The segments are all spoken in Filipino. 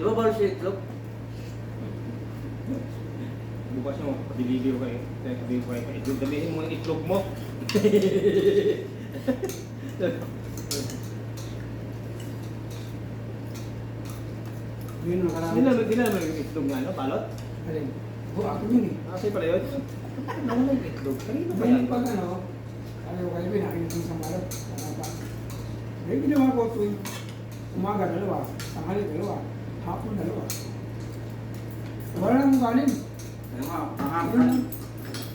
Di ba bawal siya itlog? Bukas mo, pati-video kayo. Sabi ko kayo, itlog, damihin mo yung itlog mo. Yun ang karami. Hindi naman, hindi naman yung itlog nga, no? Balot? Alin? Oo, ako yun eh. Kasi pala yun. Nawala yung itlog. Kanino ba yan? Pag ano, ayaw kayo yung isang balot. Wala pa. Ngayon ginawa ko tuwing umaga dalawa, tanghali dalawa, hapon dalawa. Wala nang kanin. Ayun nga, pangalan.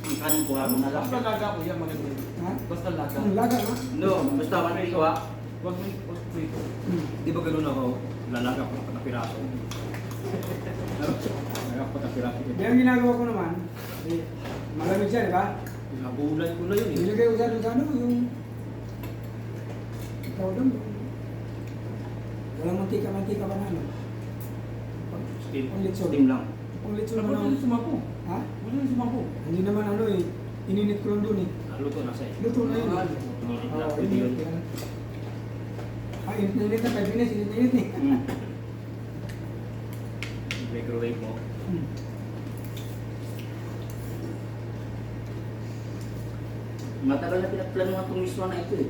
Ang kanin ko ako na lang. Basta laga ko yan, maganda. Ha? Basta laga. Ang laga na. No, basta man ikaw ah. Huwag mo huwag mo ito. Hmm. Di ba ganun ako? Lalaga ko ng patapiraso. Lalaga ko patapiraso. Hindi ang ginagawa ko naman, eh, malamig siya, di ba? Nabulan ko na yun eh. Nilagay ko sa ano, yung... Ikaw yung... Walang mantika-mantika pa na ano. Steam. Pang litso. Steam lang. Pang litso na ba yung sumako? Ha? Ano yung sumako? Hindi naman ano eh. Ininit ko lang doon eh. Ah, luto na sa'yo. Luto na yun. Ah, eh. Ininit na. init yun. yan. Ah, init na init na. 5 minutes, init na init eh. Mm. Microwave mo. Hmm. Matagal na pinagplanuhan itong miswa na ito eh.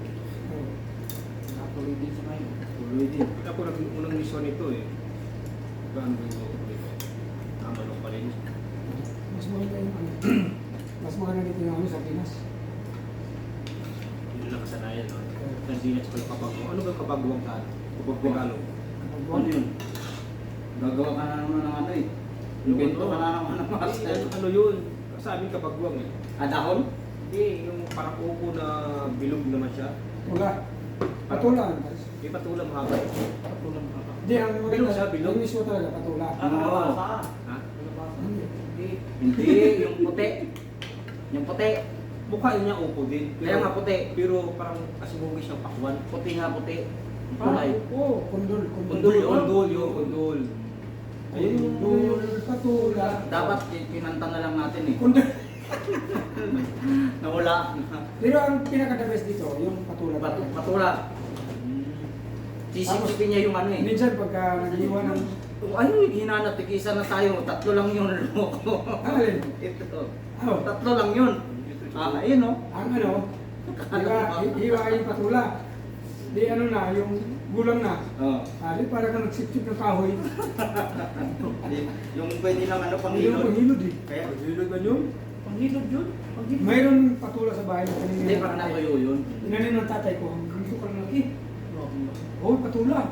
Oo. Natuloy din sa ngayon. Tuloy din. Ako nag unang mission nito eh. Ba yung dito? Lang pala yun. Mas maganda yung ano. Mas maganda dito yung ano sa Pinas. Hindi na kasanayan. No? Nandiyan pala kapagwang. Ano ba yung kapagwang ka? Kapagwang ano? Ano yun? Gagawa ka na naman ng ano eh. Invento ka na naman ng master. ano, yun? Sabi kapagwang eh. Ah, dahon? Hindi, yung parang upo na bilog naman siya. Wala. Patulan. May patulang haba. Patulang haba. Hindi, ang Bilog siya, bilog. Yung mismo talaga, patula. Ah, oo. Ha? Hindi. Hindi. Hindi, yung puti. Yung puti. Mukha yun niya upo din. Kaya nga puti. Pero parang kasibugis siyang pakwan. Puti nga puti. Yung Ah, kulay. oo. Kundul. Kundul yun. Kundul yun, kundul. Ayun yung... Kundul, patula. Dapat kinanta na lang natin eh. Kundul. Nawala. Pero ang pinaka-the best dito, yung patula. Pat patula. Sisip-sipin niya yung ano eh. Minsan pagka nag-iwan ng... Ay, hinanap, tigisa na tayo. Tatlo lang yun. loko. Ah, alin? Ito. Oh, Tatlo lang yun. Ah, ayun oh. ang ano, hi- hiwa yung patula. Di ano na, yung gulang na. Oh. Ah, di para ka nagsipsip ng kahoy. yung pwede ng ano, Hindi yung panghilod. panghilod eh. Kaya, Hilod ba yun? panghilod yun. Panghilod. Mayroon patula sa bahay. Hindi, parang natuyo yun. Inanin ng tatay ko, ang gusto ko lang laki. Oo, patula.